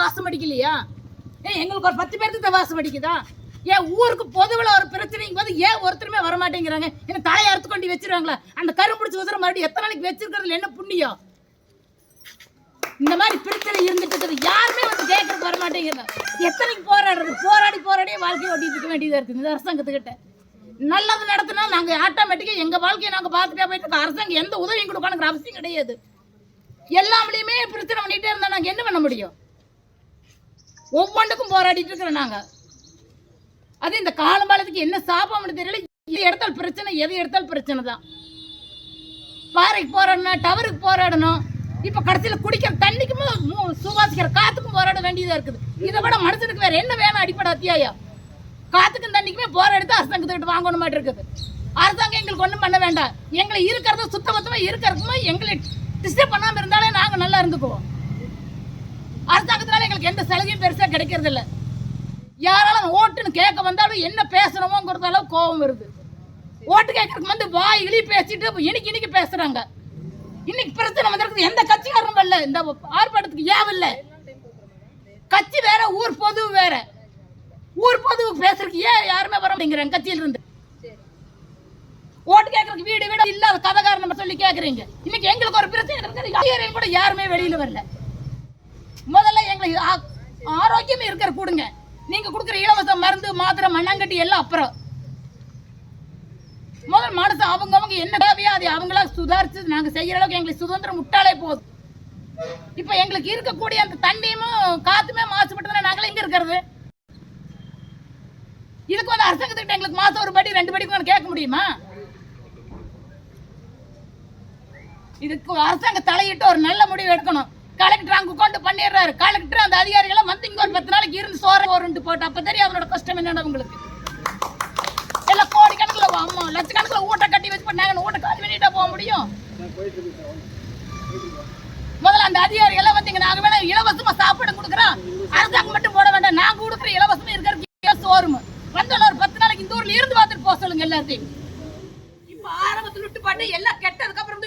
வாசம் அடிக்கலையா? ஏன் எங்களுக்கு ஒரு பத்து பேருக்கு தான் வாசம் அடிக்குதா? ஏன் ஊருக்கு பொதுவில் ஒரு பிரச்சனைங்க போது ஏன் ஒருத்தருமே வர மாட்டேங்கிறாங்க என்ன தலையை அறுத்து கொண்டு வச்சிருவாங்களா? அந்த கரு பிடிச்ச வச்சுற மறுபடியும் எத்தனை நாளைக்கு வச்சிருக்கிறதுல என்ன புண்ணியம்? இந்த மாதிரி பிரச்சனை இருந்துட்டு இருக்குது. யாருமே வந்து கேட்கறதுக்கு வர மாட்டேங்கிறாங்க எத்தனைக்கு போராடுறது? போராடி போராடியே வாழ்க்கையை ஓட்டிட்டு இருக்க வேண்டியதா இருக்குது. இந்த அரசாங்கத்துக்கிட்ட. நல்லது நடத்தினா நாங்கள் ஆட்டோமேட்டிக்காக எங்கள் வாழ்க்கையை நாங்கள் பார்த்துட்டே போயிட்டு அரசாங்கம் எந்த உதவியும் கொடுக்கணுங்கிற அவசியம் கிடையாது. எல்லாத்துலேயுமே பிரச்சனை பண்ணிகிட்டே இருந்தால் நாங்கள் என்ன பண்ண முடியும்? ஒவ்வொன்றுக்கும் போராடிட்டு இருக்கிறோம் நாங்கள் அது இந்த காலம்பாலத்துக்கு என்ன சாப்பாடு தெரியல. எது எடுத்தால் பிரச்சனை எது எடுத்தால் பிரச்சனை தான். பாறைக்கு போராடணும் டவருக்கு போராடணும். இப்போ கடைசியில் குடிக்கிற தண்ணிக்குமே சுவாசிக்கிற காற்றுக்கும் போராட வேண்டியதாக இருக்குது. இதை விட மனுஷனுக்கு வேறு என்ன வேணும் அடிப்படை அத்தியாயம்? காற்றுக்கும் தண்ணிக்குமே போராடுத்து அரசாங்கத்துக்கிட்ட வாங்கணும் மாட்டு இருக்குது. அரசாங்கம் எங்களுக்கு ஒன்றும் பண்ண வேண்டாம். எங்களை இருக்கிறத சுத்தபத்தமாக இருக்கிறதுக்குமே எங்களை டிஸ்டர்ப் பண்ணாமல் இருந்தாலே நாங்கள் நல்லா இருந்துக்குவோம். எங்களுக்கு எந்த சலுகையும் பெருசாக கிடைக்கிறது இல்ல. யாராலும் ஓட்டுன்னு கேட்க வந்தாலும் என்ன பேசணுமோங்கிறது அளவு கோபம் வருது. ஓட்டு கேட்கறதுக்கு வந்து வாய் இழி பேசிட்டு இன்னைக்கு இன்னைக்கு பேசுறாங்க. இன்னைக்கு பிரச்சனை வந்திருக்குது. எந்த கட்சிக்காரனும் இல்ல இந்த ஆர்ப்பாட்டத்துக்கு ஏன் இல்ல கட்சி வேற ஊர் பொது வேற. ஊர் பொது பேசுறதுக்கு ஏன் யாருமே வர மாட்டேங்கிறாங்க கட்சியில இருந்து ஓட்டு கேட்கறதுக்கு வீடு வீடு இல்லாத கதைக்காரன் நம்ம சொல்லி கேக்குறீங்க இன்னைக்கு எங்களுக்கு ஒரு பிரச்சனை இருக்குது கூட யாருமே வெளியில வரல. முதல்ல ஆரோக்கியமே இருக்கிற கொடுங்க. நீங்க கொடுக்குற இலவச மருந்து மாத்திரை மண்ணாங்கட்டி எல்லாம் அப்புறம். முதல் மனசு அவங்க அவங்க என்ன தேவையோ அதை அவங்களா சுதாரிச்சு நாங்க செய்யற அளவுக்கு எங்களுக்கு சுதந்திரம் விட்டாலே போதும். இப்ப எங்களுக்கு இருக்கக்கூடிய அந்த தண்ணியும் காத்துமே மாசுபட்டதுன்னா நாங்களே எங்க இருக்கிறது? இதுக்கு வந்து அரசாங்கத்துக்கிட்ட எங்களுக்கு மாசம் ஒரு படி ரெண்டு படிக்கு கேட்க முடியுமா? இதுக்கு அரசாங்கம் தலையிட்டு ஒரு நல்ல முடிவு எடுக்கணும். கலெக்டர் அங்க கொண்டு பண்ணிடுறாரு. கலெக்டர் அந்த அதிகாரிகளை வந்து இங்க ஒரு பத்து நாளைக்கு இருந்து சோற ஒரு போட்டு அப்ப தெரியும் அவனோட கஷ்டம் என்னன்னு உங்களுக்கு எல்லாம் கோடி கணக்குல லட்சக்கணக்கில் ஊட்ட கட்டி வச்சு பண்ணாங்க. ஊட்ட காலி பண்ணிட்டா போக முடியும்? முதல்ல அந்த அதிகாரிகள் எல்லாம் வந்து இங்க நாங்க வேணா இலவசமா சாப்பாடு கொடுக்குறோம். அரசாங்கம் மட்டும் போட வேண்டாம். நாங்க கொடுக்குற இலவசமா இருக்கிற சோறும். வந்தோம் ஒரு பத்து நாளைக்கு இந்த ஊர்ல இருந்து பார்த்துட்டு போக சொல்லுங்க எல்லாத்தையும். இப்ப ஆரம்பத்துல விட்டு பாட்டு எல்லாம் கெட்டதுக்கு அப்புறம்